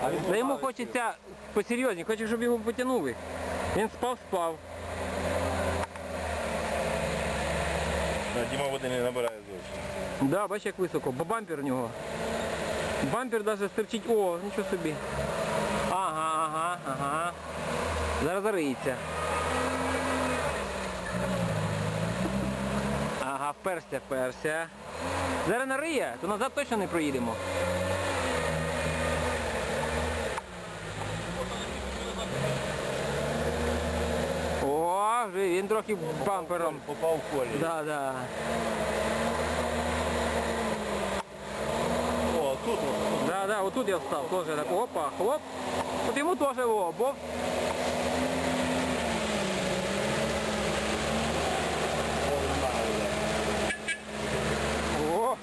Та йому хочеться посерйозні, хоче, щоб його потягнули. Він спав, спав. Да, Діма води не набирає зовсім. Да, бачиш як високо, бо бампер у нього. Бампер навіть стерчить. О, нічого собі. Ага, ага, ага. Зараз зариється. Ага, вперся, вперся. Зараз нариє, то назад точно не проїдемо. О, вже він трохи бампером. Попав в колі. Да, да. О, тут от. Да, да, вот тут я встал, тоже так, опа, хлоп. Вот ему тоже его, бов. О!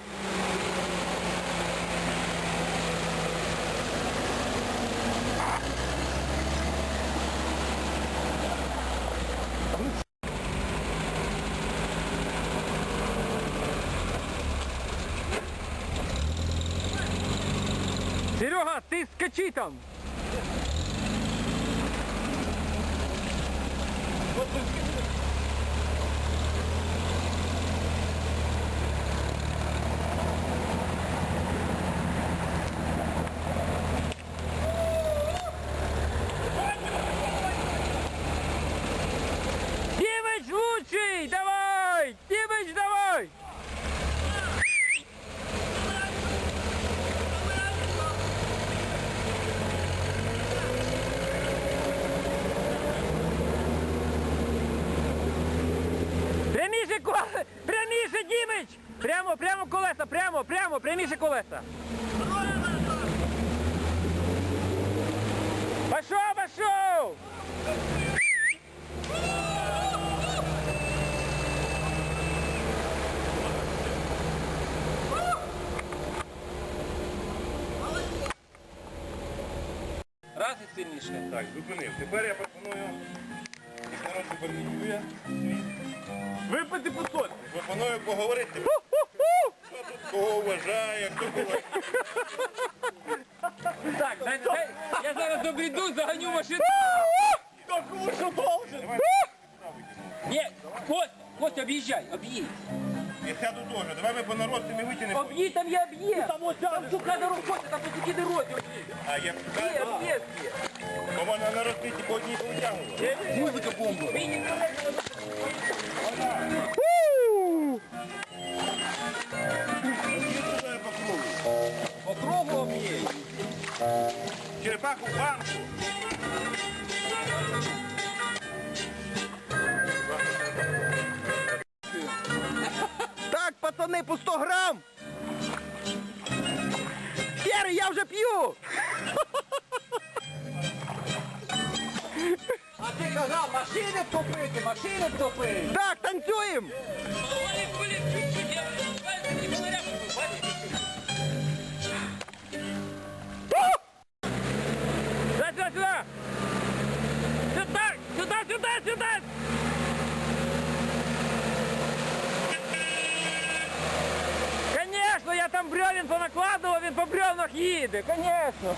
Серега, ты скачи там! Димыч Прямо, прямо колеса, прямо, прямо, пряміше колеса. Пошов, пошов! Раз і сильніше. Так, зупинив. Тепер я пропоную. Народ мінює. Випити по сотні. Пропоную поговорити. Кого вважає, хто кого. Так, дай, дай, я зараз добріду, заганю машину. Хто кому що должен? Ні, Костя, Костя, об'їжджай, об'їдь. Я сяду теж. Давай ми по народці не витягнемо. Об'їдь, там я об'їзд. Там ось там сука дорога, Костя, там по такій дорозі об'їзд. А я Є, кажу, об'їзд є. бо вона на розпиті по одній повитягувала. Музика бомба. Туди Черепаху банку. Так, пацани, по 100 грам! Серый, я вже п'ю! А ти казав, машини втопити, машини втопити. Так, танцюємо! Сюда! Конечно, я там бревен понакладывал, він по бревнах їде, конечно.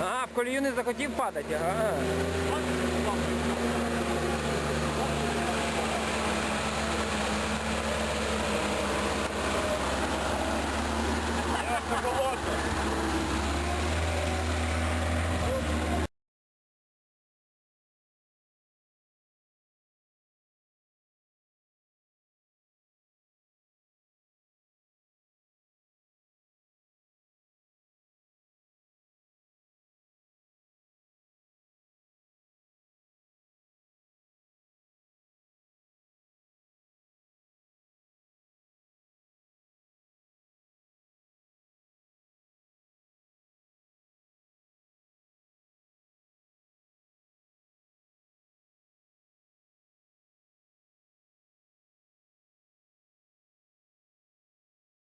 Ага, колію не захотів падати, ага. Це болото.